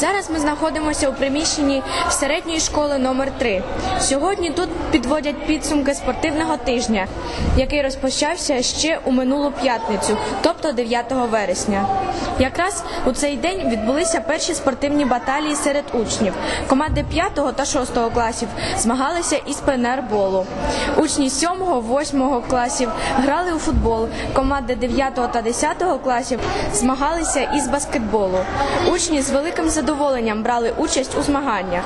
Зараз ми знаходимося у приміщенні середньої школи номер 3 Сьогодні тут підводять підсумки спортивного тижня, який розпочався ще у минулу п'ятницю, тобто 9 вересня. Якраз у цей день відбулися перші спортивні баталії серед учнів. Команди 5 та 6 класів змагалися із пенерболу. Учні 7, 8 класів грали у футбол. Команди 9 та 10 класів змагалися із баскетболу. Учні з великим задоволенням брали участь у змаганнях.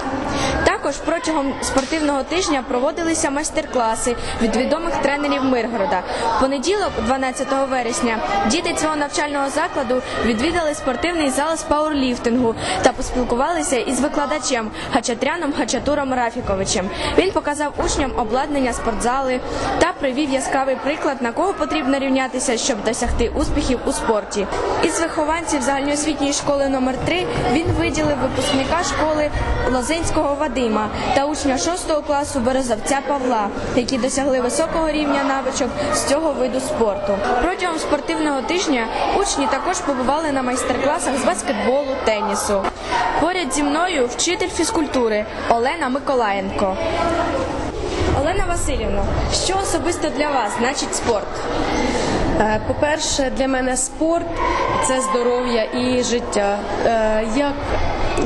Також протягом спортивного тижня проводилися майстер-класи від відомих тренерів Миргорода. Понеділок, 12 вересня, діти цього навчального закладу відвідали спортивний зал з пауерліфтингу та поспілкувалися із викладачем Хачатряном Хачатуром Рафіковичем. Він показав учням обладнання спортзали та привів яскравий приклад, на кого потрібно рівнятися, щоб досягти успіхів у спорті. Із вихованців загальноосвітньої школи номер 3 він виділив випускника школи Лозинського Вадима та учня 6 класу Березовця Павла, які досягли високого рівня навичок з цього виду спорту. Протягом спортивного тижня учні також побували на майстер-класах з баскетболу, тенісу. Поряд зі мною вчитель фізкультури Олена Миколаєнко. Олена Васильівна, що особисто для вас значить спорт? Е, По-перше, для мене спорт це здоров'я і життя. Е, Як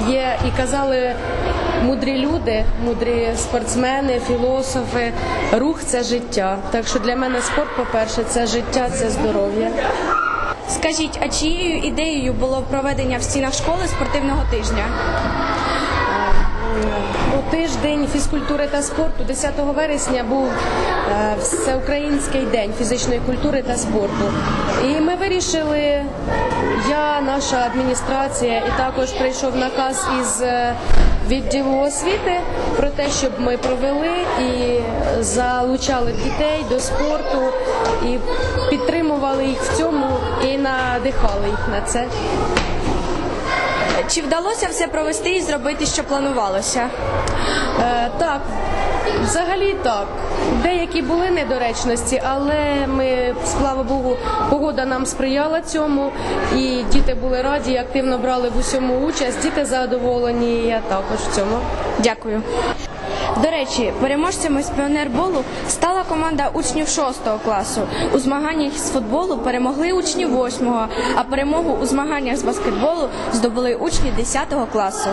є і казали мудрі люди, мудрі спортсмени, філософи, рух це життя. Так що для мене спорт, по-перше, це життя, це здоров'я. Скажіть, а чиєю ідеєю було проведення в стінах школи спортивного тижня? У тиждень фізкультури та спорту 10 вересня був е, всеукраїнський день фізичної культури та спорту. І ми вирішили, я, наша адміністрація, і також прийшов наказ із е, відділу освіти про те, щоб ми провели і залучали дітей до спорту і підтримували їх в цьому і надихали їх на це. Чи вдалося все провести і зробити, що планувалося? Е, так, взагалі так. Деякі були недоречності, але ми, слава Богу, погода нам сприяла цьому, і діти були раді, активно брали в усьому участь. Діти задоволені, і я також в цьому. Дякую. До речі, переможцями з піонерболу стала команда учнів 6 класу. У змаганнях з футболу перемогли учні 8, а перемогу у змаганнях з баскетболу здобули учні 10 класу.